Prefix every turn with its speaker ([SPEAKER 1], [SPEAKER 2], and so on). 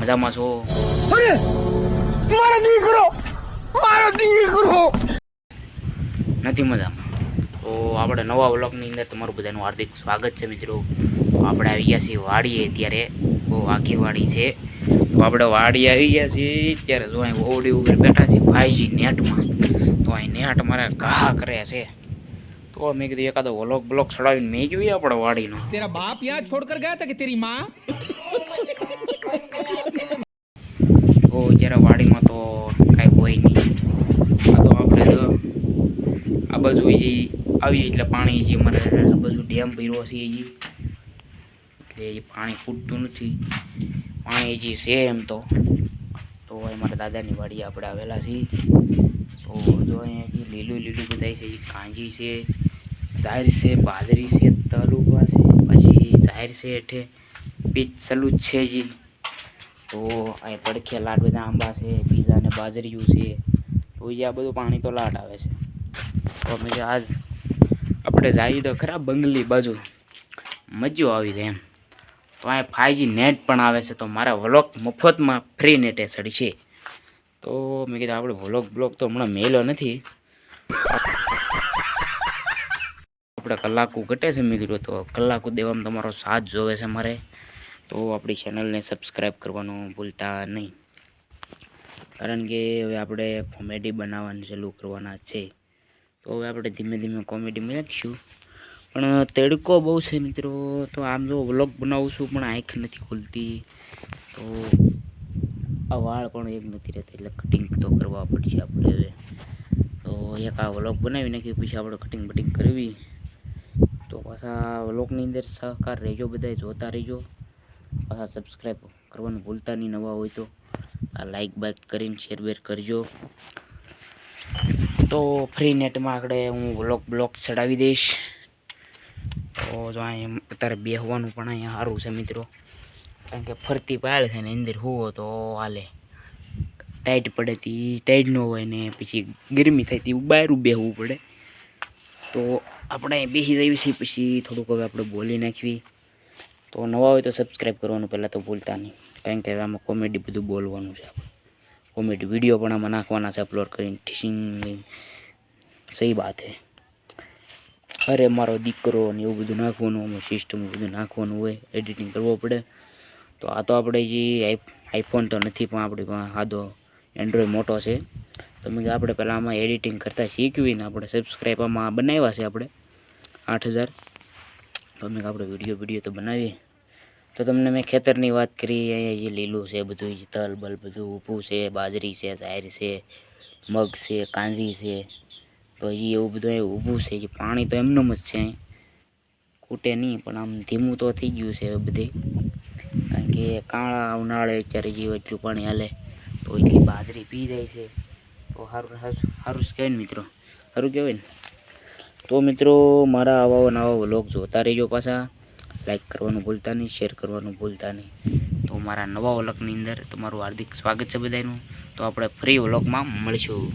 [SPEAKER 1] મજામાં છો?
[SPEAKER 2] મારો દીકરો મારો દીકરો.
[SPEAKER 1] નથી મજામાં. તો આપણે નવા વ્લોગની અંદર તમારું બધાનું હાર્દિક સ્વાગત છે મિત્રો. આપણે આવી ગયા છીએ વાડીએ અત્યારે. બહુ આખી વાડી છે. તો આપણે વાડી આવી ગયા છીએ. ત્યારે જો અહીં ઓડી ઉપર બેઠા છીએ ભાઈજી નેટમાં. તો અહીં નેટ મારા ઘા કરે છે. તો મેં કીધું એકાદો વ્લોગ બ્લોક ચડાવીને મેં જોઈએ આપણે વાડીનો.
[SPEAKER 2] તેરા બાપ યહાં છોડ ગયા હતા કે તેરી માં?
[SPEAKER 1] તો જ્યારે વાડીમાં તો કાંઈ હોય નહીં. આ તો આપણે તો આ બાજુ જે આવી એટલે પાણી જે મારે આ બાજુ ડેમ ભર્યો છે એ એટલે એ પાણી ફૂટતું નથી. પાણી જે છે એમ તો. તો મારા દાદાની વાડી આપણે આવેલા છીએ. તો જો અહીંયા જે લીલું લીલું બધાય છે કાંજી છે. ઝાહેર છે, બાજરી છે તલુબા છે, પછી જાહેર છે હેઠે પીચ સલુજ છે જી. તો અહીં પડખે લાડ બધા આંબા છે, પીઝા ને બાજરીયું છે. તો એ આ બધું પાણી તો લાટ આવે છે. તો અમે આજ આપણે જઈએ તો ખરા બંગલી બાજુ. મજો આવી જાય એમ. તો અહીં ફાઈવજી નેટ પણ આવે છે, તો મારા વ્લોગ મફતમાં ફ્રી નેટે સડી છે. તો મેં કીધું આપણે વ્લોગ બ્લોગ તો હમણાં મેલો નથી. આપણે કલાકું ઘટે છે મિત્રો, તો કલાકો દેવામાં તમારો સાથ જોવે છે મારે. તો આપણી ચેનલને સબસ્ક્રાઈબ કરવાનું ભૂલતા નહીં. કારણ કે હવે આપણે કોમેડી બનાવવાનું ચાલુ કરવાના છે. તો હવે આપણે ધીમે ધીમે કોમેડી નાખીશું પણ તડકો બહુ છે મિત્રો, તો આમ જો વ્લોગ બનાવું છું પણ આંખ નથી ખુલતી. તો આ વાળ પણ એક નથી રહેતા, એટલે કટિંગ તો કરવા પડશે આપણે હવે. તો એક આ વ્લોગ બનાવી નાખ્યું પછી આપણે કટિંગ બટિંગ કરવી. તો પાછા વ્લોગની અંદર સહકાર રહેજો બધા જોતા રહેજો. પાછા સબસ્ક્રાઈબ કરવાનું ભૂલતા નહીં, નવા હોય તો. આ લાઈક બાઈક કરીને શેર બેર કરજો. તો ફ્રી નેટમાં આગળ હું વ્લોગ બ્લોગ ચડાવી દઈશ. તો જો અહીંયા અત્યારે બેહવાનું પણ અહીંયા સારું છે મિત્રો. કારણ કે ફરતી પાડ છે ને અંદર હોવો તો હાલે. ટાઈટ પડે તી ટાઈટ ન હોય ને, પછી ગરમી થાય તી બહાર બેહવું પડે. તો આપણે બેસી જઈએ છીએ, પછી થોડુંક હવે આપણે બોલી નાખવી તો નવા હોય તો સબસ્ક્રાઈબ કરવાનું પહેલાં તો ભૂલતા નહીં. કારણ કે હવે આમાં કોમેડી બધું બોલવાનું છે કોમેડી વીડિયો પણ આમાં નાખવાના છે અપલોડ કરીને. ઠીસિંગ સહી વાત હે અરે, મારો દીકરો ને એવું બધું નાખવાનું આમાં સિસ્ટમ બધું નાખવાનું હોય એડિટિંગ કરવો પડે. તો આ તો આપણે જે આઈફોન તો નથી, પણ આપણી પાસે સાદો એન્ડ્રોઈડ મોટો છે. તો મેં આપણે પહેલાં આમાં એડિટિંગ કરતાં શીખવીને આપણે સબસ્ક્રાઈબ આમાં બનાવ્યા છે આપણે. આઠ હજાર તો મેં કીધું આપણે વીડિયો વીડિયો તો બનાવીએ તો તમને મેં ખેતરની વાત કરી અહીંયા જે લીલું છે બધું જે તલ બલ બધું ઊભું છે બાજરી છે ઝાહેર છે મગ છે કાંજી છે તો હજી એવું બધું અહીં ઊભું છે જે પાણી તો એમનેમ જ છે અહીં ખૂટે નહીં પણ આમ ધીમું તો થઈ ગયું છે હવે બધે કારણ કે કાળા ઉનાળે અત્યારે જે એટલું પાણી હાલે, તો એટલી બાજરી પી જાય છે. તો સારું સારું જ કહેવાય ને મિત્રો. સારું કહેવાય ને? તો મિત્રો, મારા આવા નવા વ્લોગ જોતા રહેજો પાછા. લાઈક કરવાનું ભૂલતા નહીં શેર કરવાનું ભૂલતા નહીં. તો મારા નવા વ્લોગની અંદર તમારું હાર્દિક સ્વાગત છે બધાનું. તો આપણે ફ્રી વ્લોગમાં મળીશું.